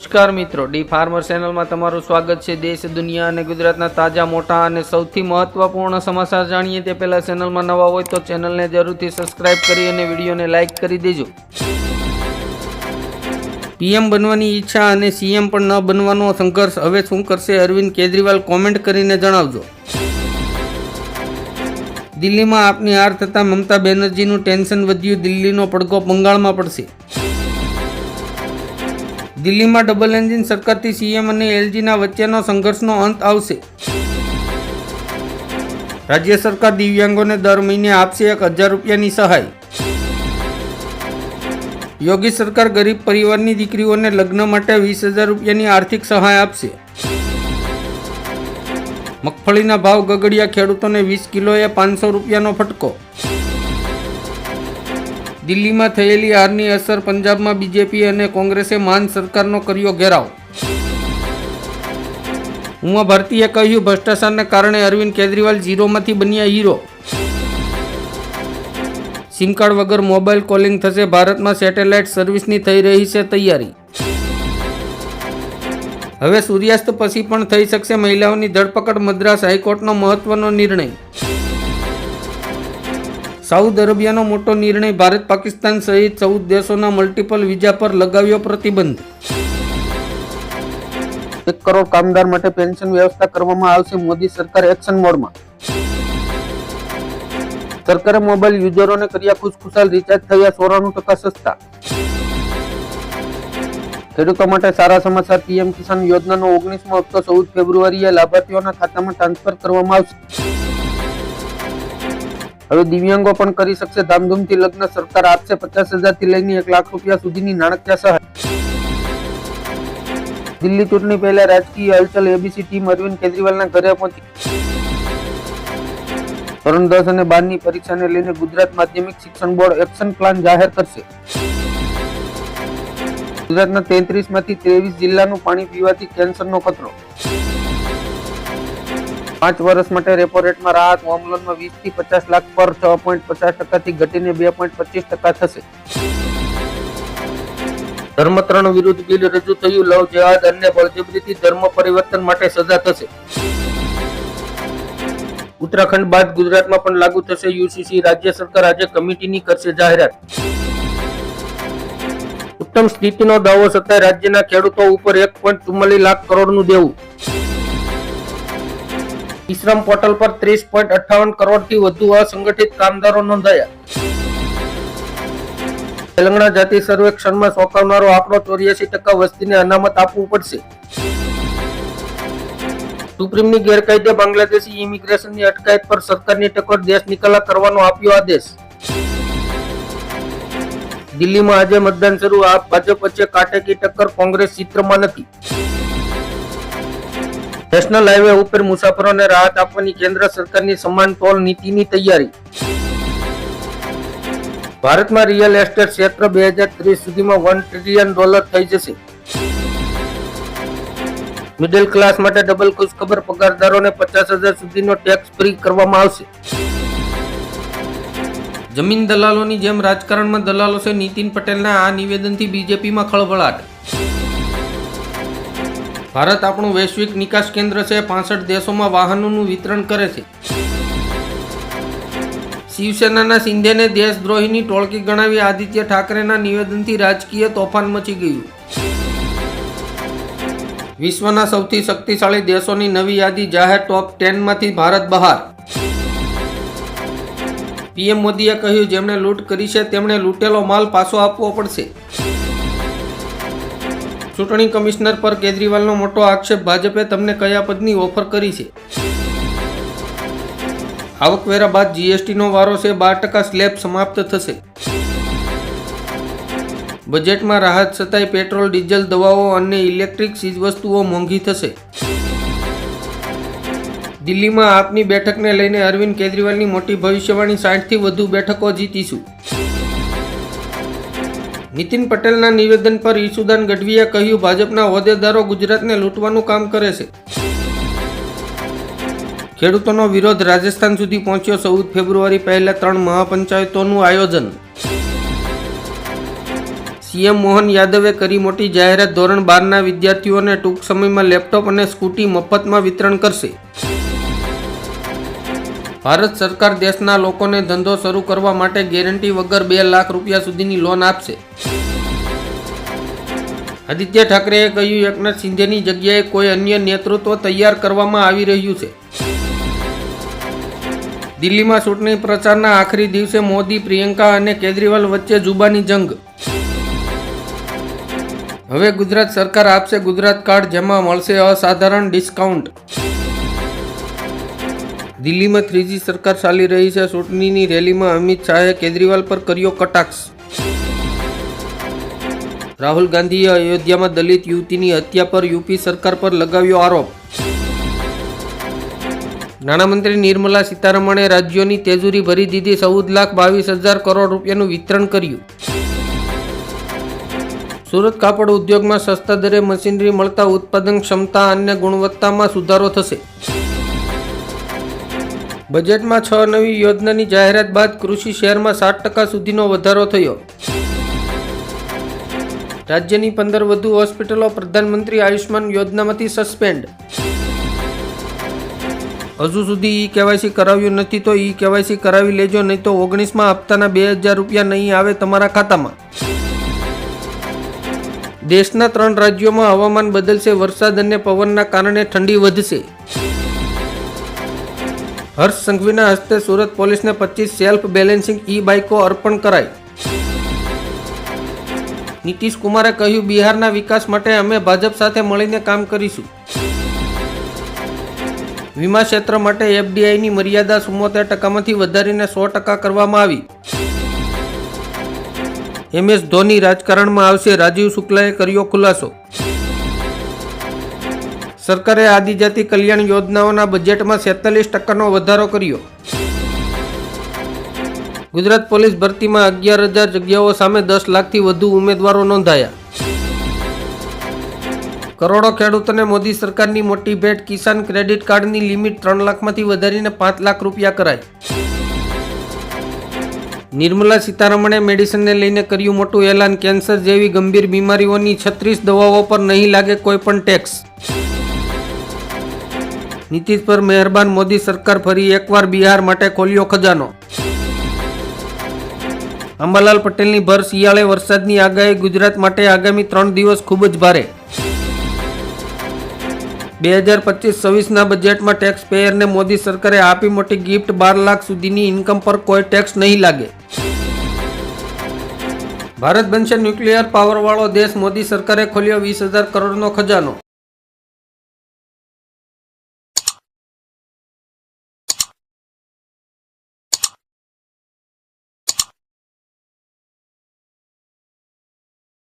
નમસ્કાર મિત્રો, D farmer ચેનલમાં તમારું સ્વાગત છે. દેશ, દુનિયા અને ગુજરાતના તાજા, મોટા અને સૌથી મહત્વપૂર્ણ સમાચાર જાણીએ તે પહેલા ચેનલમાં નવા હોય તો ચેનલને જરૂરથી સબસ્ક્રાઇબ કરી અને વિડીયોને લાઇક કરી દેજો. પીએમ બનવાની ઈચ્છા અને સીએમ પણ ન બનવાનો સંઘર્ષ. હવે શું કરશે અરવિંદ કેજરીવાલ કોમેન્ટ કરીને જણાવજો. દિલ્હીમાં આપની હાર થતાં મમતા બેનર્જીનું ટેન્શન વધ્યું. દિલ્હીનો પડઘો બંગાળમાં પડશે. દિલ્હીમાં ડબલ એન્જિન સરકારથી સીએમ અને એલજીના વચ્ચેનો સંઘર્ષનો અંત આવશે. રાજ્ય સરકાર દિવ્યાંગોને દર મહિને આપશે એક હજાર રૂપિયાની સહાય. યોગી સરકાર ગરીબ પરિવારની દીકરીઓને લગ્ન માટે વીસ હજાર રૂપિયાની આર્થિક સહાય આપશે. મગફળીના ભાવ ગગડિયા ખેડૂતોને વીસ કિલોએ પાંચસો રૂપિયાનો ફટકો. દિલ્હીમાં થયેલી હારની અસર પંજાબમાં બીજેપી અને કોંગ્રેસે માન સરકારનો કર્યો ઘેરાવ. ઉમા ભારતીએ કહ્યું, ભ્રષ્ટાચારને કારણે અરવિંદ કેજરીવાલ ઝીરોમાંથી બન્યા હીરો. સિમ કાર્ડ વગર મોબાઈલ કોલિંગ થશે, ભારતમાં સેટેલાઇટ સર્વિસની થઈ રહી છે તૈયારી. હવે સૂર્યાસ્ત પછી પણ થઈ શકશે મહિલાઓની ધરપકડ, મદ્રાસ હાઈકોર્ટનો મહત્વનો નિર્ણય. સાઉદ અરેબિયાનો મોટો નિર્ણય ભારત પાકિસ્તાન સહિત ચૌદ દેશોના મલ્ટિપલ વિઝા પર લગાવ્યો પ્રતિબંધ. એક કરોડ કામદાર માટે પેન્શન વ્યવસ્થા કરવામાં આવશે મોદી સરકાર એક્શન મોડમાં. સરકારે મોબાઈલ યુઝરોને કર્યા ખુશખુશાલ રિચાર્જ થયા ચોરાણું ટકા સસ્તા. ખેડૂતો માટે સારા સમાચાર પીએમ કિસાન યોજનાનો ઓગણીસમો હપ્તો ચૌદ ફેબ્રુઆરીએ લાભાર્થીઓના ખાતામાં ટ્રાન્સફર કરવામાં આવશે. હવે દિવ્યાંગો પણ કરી શકશે. ધામધૂમથી લગ્ન સરકાર આપશે. પચાસ હજારથી લઈને એક લાખ રૂપિયા સુધીની નાણાકીય સહાય. દિલ્હી ચૂંટણી પહેલા રાજકીય હલચલ એબીસી ટીમ અરવિંદ કેજરીવાલના ઘરે પહોંચી. ધોરણ દસ અને બારની પરીક્ષાને લઈને ગુજરાત માધ્યમિક શિક્ષણ બોર્ડ એક્શન પ્લાન જાહેર કરશે. ગુજરાતના તેત્રીસમાંથી ત્રેવીસ જિલ્લાનું પાણી પીવાથી કેન્સરનો ખતરો. પાંચ વર્ષ માટે રેપો રેટમાં રાહત હોમ લોનમાં વીસથી પચાસ લાખ પર છ પોઈન્ટ પચાસ ટકાથી ઘટીને બે પોઈન્ટ પચીસ ટકા થશે. ધર્મત્રણ વિરુદ્ધ બિલ રજૂ થયું. લવ, જેહાદ અને બળજબરીથી ધર્મ પરિવર્તન માટે સજા થશે. ઉત્તરાખંડ બાદ ગુજરાતમાં પણ લાગુ થશે યુસીસી. રાજ્ય સરકાર આજે કમિટીની કરશે જાહેરાત. ઉત્તમ સ્થિતિનો દાવો સત્તા રાજ્યના ખેડૂતો ઉપર એક પોઈન્ટ ચુમ્માલીસ લાખ કરોડનું દેવું. ઈશ્રમ પોર્ટલ પર ત્રીસ પોઈન્ટ અઠાવન કરોડથી વધુ અસંગઠિત કામદારો નોંધાયા. તેલંગણા જાતિ સર્વેક્ષણમાં ચોંકાવનારો આંકડો ચોર્યાસી ટકા વસ્તીને અનામત આપવું પડશે. સુપ્રીમની ગેરકાયદે બાંગ્લાદેશી ઇમિગ્રેશનની અટકાયત પર સરકારની ટકોર દેશ નિકાલા કરવાનો આપ્યો આદેશ. દિલ્હીમાં આજે મતદાન શરૂ, આપ ભાજપ વચ્ચે કાટેકી ટક્કર કોંગ્રેસ ચિત્રમાં નથી. નેશનલ હાઈવે ઉપર મુસાફરોને રાહત આપવાની કેન્દ્ર સરકારની સમાન ટોલ નીતિની તૈયારી. ભારતમાં રિયલ એસ્ટેટ ક્ષેત્ર બે હજાર ત્રીસ સુધીમાં વન ટ્રિલિયન ડોલર થઈ જશે. મિડલ ક્લાસ માટે ડબલ ખુશખબર પગારદારોને પચાસ હજાર સુધીનો ટેક્સ ફ્રી કરવામાં આવશે. જમીન દલાલોની જેમ રાજકારણમાં દલાલો છે નીતિન પટેલના આ નિવેદનથી બીજેપીમાં ખળભળાટ. ભારત આપણું વૈશ્વિક નિકાસ કેન્દ્ર છે. પાસઠ દેશોમાં વાહનોનું વિતરણ કરે છે. શિવસેનાના સિંધેને દેશદ્રોહીની ટોળકી ગણાવી આદિત્ય ઠાકરેના નિવેદનથી રાજકીય તોફાન મચી ગયું. વિશ્વના સૌથી શક્તિશાળી દેશોની નવી યાદી જાહેર ટોપ ટેનમાંથી ભારત બહાર. પીએમ મોદીએ કહ્યું, જેમણે લૂંટ કરી છે, તેમણે લૂંટેલો માલ પાછો આપવો પડશે. ચૂંટણી કમિશનર પર કેજરીવાલનો મોટો આક્ષેપ, ભાજપે તમને કયા પદની ઓફર કરી છે? આવકવેરા બાદ જીએસટીનો વારો છે, બાર ટકા સ્લેબ સમાપ્ત થશે. બજેટમાં રાહત છતાંય પેટ્રોલ, ડીઝલ, દવાઓ અને ઇલેક્ટ્રિક ચીજવસ્તુઓ મોંઘી થશે. દિલ્હીમાં આપની બેઠકને લઈને અરવિંદ કેજરીવાલની મોટી ભવિષ્યવાણી સાઠથી વધુ બેઠકો જીતીશું. નીતિન પટેલના નિવેદન પર ઈશુદાન ગઢવીએ કહ્યું, ભાજપના હોદ્દેદારો ગુજરાતને લૂંટવાનું કામ કરે છે. ખેડૂતોનો વિરોધ રાજસ્થાન સુધી પહોંચ્યો ચૌદ ફેબ્રુઆરી પહેલા ત્રણ મહાપંચાયતોનું આયોજન. સીએમ મોહન યાદવે કરી મોટી જાહેરાત, ધોરણ બારના વિદ્યાર્થીઓને ટૂંક સમયમાં લેપટોપ અને સ્કૂટી મફતમાં વિતરણ કરશે. ભારત સરકાર દેશના લોકોને ધંધો શરૂ કરવા માટે ગેરંટી વગર બે લાખ રૂપિયા સુધીની લોન આપશે. આદિત્ય ઠાકરેએ કહ્યું, એકનાથ શિંદેની જગ્યાએ કોઈ અન્ય નેતૃત્વ તૈયાર કરવામાં આવી રહ્યું છે. દિલ્હીમાં ચૂંટણી પ્રચારના આખરી દિવસે મોદી, પ્રિયંકા અને કેજરીવાલ વચ્ચે જુબાની જંગ. હવે ગુજરાત સરકાર આપશે ગુજરાત કાર્ડ, જેમાં મળશે અસાધારણ ડિસ્કાઉન્ટ. દિલ્હીમાં ત્રીજી સરકાર ચાલી રહી છે. ચૂંટણીની રેલીમાં અમિત શાહે કેજરીવાલ પર કર્યો કટાક્ષ. રાહુલ ગાંધીએ અયોધ્યામાં દલિત યુવતીની હત્યા પર યુપી સરકાર પર લગાવ્યો આરોપ. નાણામંત્રી નિર્મલા સીતારમણે રાજ્યોની તેજુરી ભરી દીધી ચૌદ લાખ બાવીસ હજાર કરોડ રૂપિયાનું વિતરણ કર્યું. સુરત કાપડ ઉદ્યોગમાં સસ્તા દરે મશીનરી મળતા ઉત્પાદન ક્ષમતા અને ગુણવત્તામાં સુધારો થશે. બજેટમાં છ નવી યોજનાની જાહેરાત બાદ કૃષિ શેરમાં સાત ટકા સુધીનો વધારો થયો. રાજ્યની પંદર વધુ હોસ્પિટલો પ્રધાનમંત્રી આયુષ્માન યોજનામાંથી સસ્પેન્ડ. હજુ સુધી ઈ કેવાયસી કરાવ્યું નથી તો ઈ કેવાયસી કરાવી લેજો, નહીં તો ઓગણીસમાં હપ્તાના બે હજાર રૂપિયા નહીં આવે તમારા ખાતામાં. દેશના ત્રણ રાજ્યોમાં હવામાન બદલશે, વરસાદ અને પવનના કારણે ઠંડી વધશે. હર્ષ સંઘવીના હસ્તે સુરત પોલીસને પચીસ સેલ્ફ બેલેન્સિંગ ઈ બાઇકો અર્પણ કરાઈ. નીતિશ કુમારે કહ્યું, બિહારના વિકાસ માટે અમે ભાજપ સાથે મળીને કામ કરીશું. વીમા ક્ષેત્ર માટે એફડીઆઈની મર્યાદા ચુમ્મોતેર ટકામાંથી વધારીને સો ટકા કરવામાં આવી. એમએસ ધોની રાજકારણમાં આવશે, રાજીવ શુક્લાએ કર્યો ખુલાસો. સરકારે આદિજાતિ કલ્યાણ યોજનાઓના બજેટમાં સેતાલીસ ટકાનો વધારો કર્યો. ગુજરાત પોલીસ ભરતીમાં અગિયાર હજાર જગ્યાઓ સામે દસ લાખથી વધુ ઉમેદવારો નોંધાયા. કરોડો ખેડૂતોને મોદી સરકારની મોટી ભેટ કિસાન ક્રેડિટ કાર્ડની લિમિટ ત્રણ લાખમાંથી વધારીને પાંચ લાખ રૂપિયા કરાઈ. નિર્મલા સીતારમણે મેડિસિનને લઈને કર્યું મોટું એલાન કેન્સર જેવી ગંભીર બીમારીઓની છત્રીસ દવાઓ પર નહીં લાગે કોઈ પણ ટેક્સ. નીતિશ પર મહેરબાન મોદી સરકાર ફરી એકવાર બિહાર માટે ખોલ્યો ખજાનો. અંબાલાલ પટેલની ભર શિયાળે વરસાદની આગાહી ગુજરાત માટે આગામી ત્રણ દિવસ ખૂબ જ ભારે. બે હજાર પચીસ છવ્વીસના બજેટમાં ટેક્સ પેયરને મોદી સરકારે આપી મોટી ગિફ્ટ બાર લાખ સુધીની ઇન્કમ પર કોઈ ટેક્સ નહીં લાગે. ભારત બનશે ન્યુક્લિયર પાવરવાળો દેશ મોદી સરકારે ખોલ્યો વીસ હજાર કરોડનો ખજાનો.